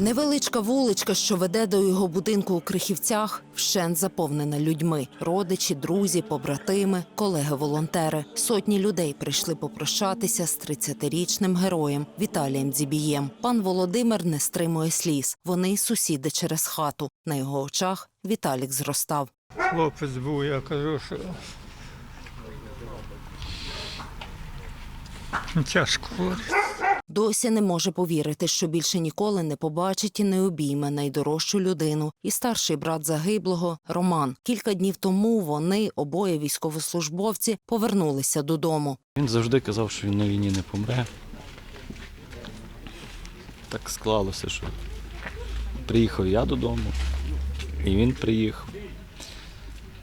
Невеличка вуличка, що веде до його будинку у Крихівцях, вщент заповнена людьми: родичі, друзі, побратими, колеги-волонтери. Сотні людей прийшли попрощатися з 30-річним героєм Віталієм Дзібієм. Пан Володимир не стримує сліз. Вони сусіди через хату. На його очах Віталік зростав. Хлопець був, я кажу, що тяжко. Досі не може повірити, що більше ніколи не побачить і не обійме найдорожчу людину. І старший брат загиблого Роман. Кілька днів тому вони, обоє військовослужбовці, повернулися додому. Він завжди казав, що він на війні не помре. Так склалося, що приїхав я додому, і він приїхав.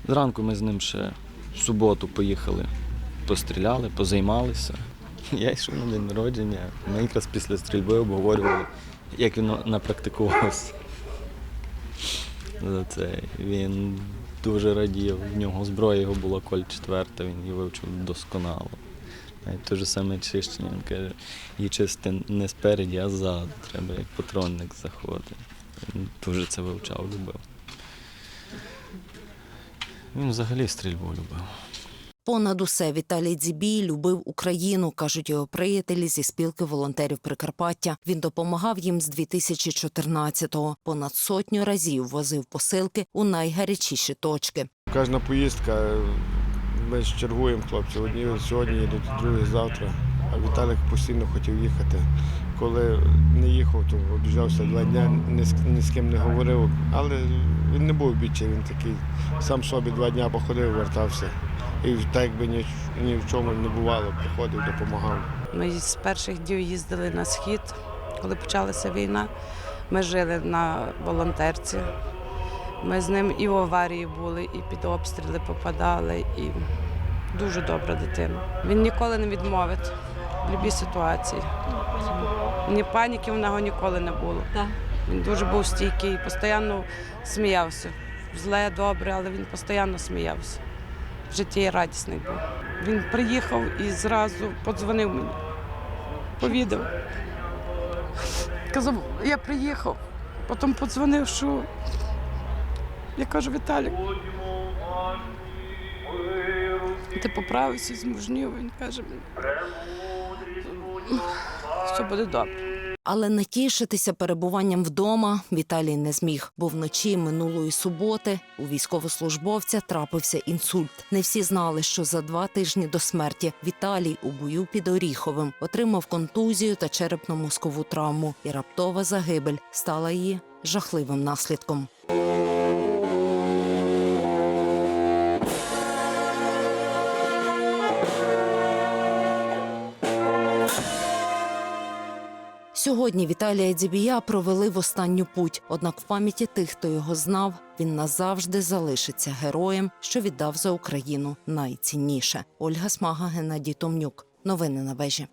Зранку ми з ним ще в суботу поїхали, постріляли, позаймалися. Я йшов на день народження. Ми якраз після стрільби обговорювали, як він напрактикувався. За це він дуже радів. В нього зброя його була коль четверта, він її вивчив досконало. Навіть те ж саме чищення, він каже, її чисти не спереді, а ззаду. Треба як патронник заходити. Він дуже це вивчав, любив. Він взагалі стрільбу любив. Понад усе Віталій Дзібій любив Україну, кажуть його приятелі зі спілки волонтерів Прикарпаття. Він допомагав їм з 2014-го. Понад сотню разів возив посилки у найгарячіші точки. Кожна поїздка, ми ж чергуємо хлопці. Одні сьогодні їдуть, другі завтра. А Віталік постійно хотів їхати. Коли не їхав, то обіжався два з, ні з ким не говорив. Але він не був бічий, він такий сам собі два дні походив, вертався. І так якби ні, ні в чому не бувало, приходив, допомагав. Ми з перших днів їздили на схід, коли почалася війна. Ми жили на волонтерці. Ми з ним і в аварії були, і під обстріли попадали. І дуже добра дитина. Він ніколи не відмовить в будь-якій ситуації. Ні паніки в нього ніколи не було. Він дуже був стійкий, постійно сміявся. Зле, добре, але він постійно сміявся. В житті радісний був. Він приїхав і зразу подзвонив мені, повідав. Казав, я приїхав, потім подзвонив, що я кажу, Віталік, ти поправився, змужнів. Він каже, що буде добре. Але натішитися перебуванням вдома Віталій не зміг, бо вночі минулої суботи у військовослужбовця трапився інсульт. Не всі знали, що за два тижні до смерті Віталій у бою під Оріховим отримав контузію та черепно-мозкову травму, і раптова загибель стала її жахливим наслідком. Сьогодні Віталія Дзібія провели в останню путь. Однак в пам'яті тих, хто його знав, він назавжди залишиться героєм, що віддав за Україну найцінніше. Ольга Смага, Геннадій Томнюк. Новини на вежі.